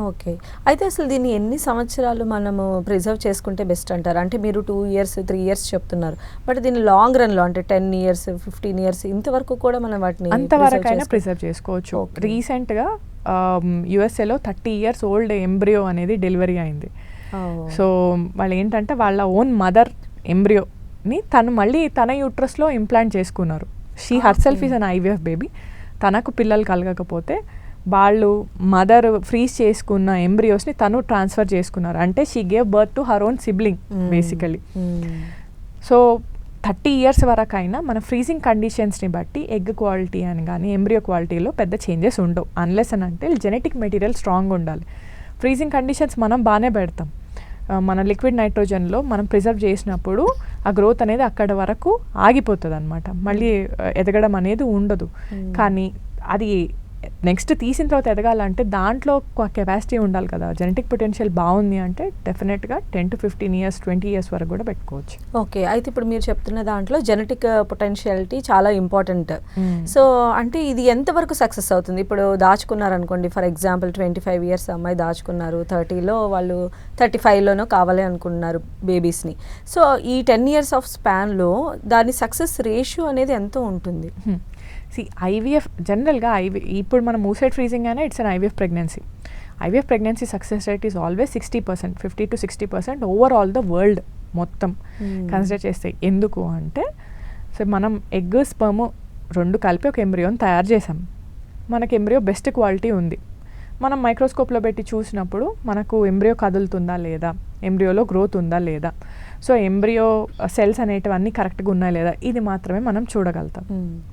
Okay. అయితే అసలు దీన్ని ఎన్ని సంవత్సరాలు మనము ప్రిజర్వ్ చేసుకుంటే బెస్ట్ అంటారు? అంటే మీరు టూ ఇయర్స్ త్రీ ఇయర్స్ చెప్తున్నారు. బట్ దీన్ని లాంగ్ రన్లో అంటే టెన్ ఇయర్స్ ఫిఫ్టీన్ ఇయర్స్ ఇంతవరకు కూడా మనం వాటిని preserve ప్రిజర్వ్ చేసుకోవచ్చు. రీసెంట్గా యుఎస్ఏలో థర్టీ ఇయర్స్ ఓల్డ్ ఎంబ్రియో అనేది డెలివరీ అయింది. సో వాళ్ళు ఏంటంటే వాళ్ళ ఓన్ మదర్ ఎంబ్రియోని తను మళ్ళీ తన యూట్రస్లో ఇంప్లాంట్ చేసుకున్నారు. She herself is an IVF baby. తనకు పిల్లలు కలగకపోతే వాళ్ళు మదర్ ఫ్రీజ్ చేసుకున్న ఎంబ్రియోస్ని తను ట్రాన్స్ఫర్ చేసుకున్నారు. అంటే she gave birth to her own sibling. Basically. So thirty years వరకు అయినా మన ఫ్రీజింగ్ కండిషన్స్ని బట్టి ఎగ్ క్వాలిటీ అని కానీ ఎంబ్రియో క్వాలిటీలో పెద్ద చేంజెస్ ఉండవు. అన్లెస్ అని అంటే జెనెటిక్ మెటీరియల్ స్ట్రాంగ్ ఉండాలి. ఫ్రీజింగ్ కండిషన్స్ మనం బాగానే పెడతాం. మన లిక్విడ్ నైట్రోజన్లో మనం ప్రిజర్వ్ చేసినప్పుడు ఆ గ్రోత్ అనేది అక్కడ వరకు ఆగిపోతుంది అనమాట మళ్ళీ ఎదగడం అనేది ఉండదు. Hmm. కానీ అది నెక్స్ట్ తీసిన తర్వాత ఎదగాలంటే దాంట్లో కెపాసిటీ ఉండాలి కదా. జెనెటిక్ పొటెన్షియల్ బాగుంది అంటే డెఫినెట్గా ten to fifteen years twenty years వరకు కూడా పెట్టుకోవచ్చు. ఓకే. అయితే ఇప్పుడు మీరు చెప్తున్న దాంట్లో జెనెటిక్ పొటెన్షియాలిటీ చాలా ఇంపార్టెంట్. సో అంటే ఇది ఎంతవరకు సక్సెస్ అవుతుంది? ఇప్పుడు దాచుకున్నారు అనుకోండి for example twenty five years అమ్మాయి దాచుకున్నారు థర్టీలో వాళ్ళు థర్టీ ఫైవ్లోనో కావాలి అనుకున్నారు బేబీస్ని. సో ఈ టెన్ ఇయర్స్ ఆఫ్ స్పాన్లో దాని సక్సెస్ రేషియో అనేది ఎంత ఉంటుంది? సి ఐవీఎఫ్ జనరల్గా ఐవి ఇప్పుడు మనం మూసైడ్ ఫ్రీజింగ్ అయినా it's an IVF pregnancy IVF pregnancy success rate is always sixty percent fifty to sixty percent over all the world మొత్తం Hmm. కన్సిడర్ చేస్తే. ఎందుకు అంటే సో మనం ఎగ్ స్పర్మ్ రెండు కలిపి ఒక ఎంబ్రియోని తయారు చేసాం మనకి ఎంబ్రియో బెస్ట్ క్వాలిటీ ఉంది. మనం మైక్రోస్కోప్లో పెట్టి చూసినప్పుడు మనకు ఎంబ్రియో కదులుతుందా లేదా? ఎంబ్రియోలో గ్రోత్ ఉందా లేదా? సో ఎంబ్రియో సెల్స్ అనేటివన్నీ కరెక్ట్గా ఉన్నాయా లేదా? ఇది మాత్రమే మనం చూడగలుగుతాం.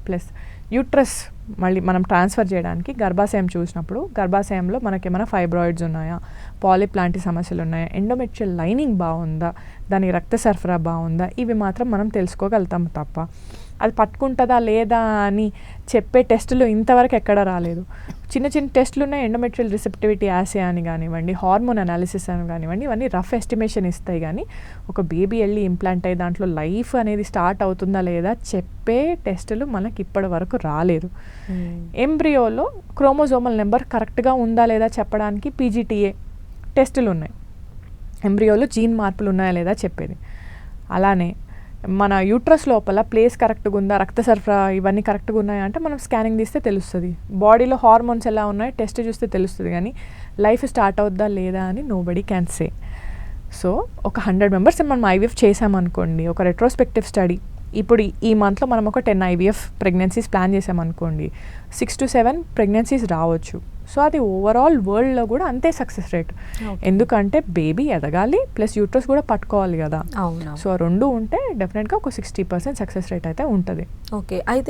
ప్లస్ యూట్రస్ మళ్ళీ మనం ట్రాన్స్ఫర్ చేయడానికి గర్భాశయం చూసినప్పుడు గర్భాశయంలో మనకి ఏమైనా ఫైబ్రాయిడ్స్ ఉన్నాయా? పాలిప్ లాంటి సమస్యలు ఉన్నాయా? ఎండోమెట్రియల్ లైనింగ్ బాగుందా? దానికి రక్త సరఫరా బాగుందా? ఇవి మాత్రం మనం తెలుసుకోగలుగుతాం తప్ప. అది పట్టుకుంటుందా లేదా అని చెప్పే టెస్టులు ఇంతవరకు ఎక్కడ రాలేదు. చిన్న చిన్న టెస్టులు ఉన్నాయి ఎండోమెట్రియల్ రిసెప్టివిటీ యాసే అని కానివ్వండి హార్మోన్ అనాలిసిస్ అని కానివ్వండి ఇవన్నీ రఫ్ ఎస్టిమేషన్ ఇస్తాయి కానీ ఒక బేబీ వెళ్ళి ఇంప్లాంట్ అయ్యి దాంట్లో లైఫ్ అనేది స్టార్ట్ అవుతుందా లేదా చెప్పే టెస్టులు మనకి ఇప్పటి వరకు రాలేదు. ఎంబ్రియోలో క్రోమోజోమల్ నెంబర్ కరెక్ట్గా ఉందా లేదా చెప్పడానికి పీజీటీఏ టెస్టులు ఉన్నాయి ఎంబ్రియోలో జీన్ మార్పులు ఉన్నాయా లేదా చెప్పేది. అలానే మన యూట్రస్ లోపల ప్లేస్ కరెక్ట్గా ఉందా రక్త సరఫరా ఇవన్నీ కరెక్ట్గా ఉన్నాయా అంటే మనం స్కానింగ్ తీస్తే తెలుస్తుంది. బాడీలో హార్మోన్స్ ఎలా ఉన్నాయి టెస్ట్ చూస్తే తెలుస్తుంది కానీ లైఫ్ స్టార్ట్ అవుద్దా లేదా అని nobody can say so ఒక హండ్రెడ్ మెంబర్స్ మనం ఐవీఎఫ్ చేసామనుకోండి ఒక రెట్రోస్పెక్టివ్ స్టడీ ఇప్పుడు ఈ- ఈ మంత్లో మనం ఒక టెన్ ఐవీఎఫ్ ప్రెగ్నెన్సీస్ ప్లాన్ చేసామనుకోండి సిక్స్ టు సెవెన్ ప్రెగ్నెన్సీస్ రావచ్చు. సో అది ఓవరాల్ వరల్డ్లో కూడా అంతే సక్సెస్ రేట్. ఎందుకంటే బేబీ ఎదగాలి ప్లస్ యూట్రస్ కూడా పట్టుకోవాలి కదా. సో ఆ రెండు ఉంటే డెఫినెట్గా ఒక సిక్స్టీ పర్సెంట్ సక్సెస్ రేట్ అయితే ఉంటుంది. ఓకే అయితే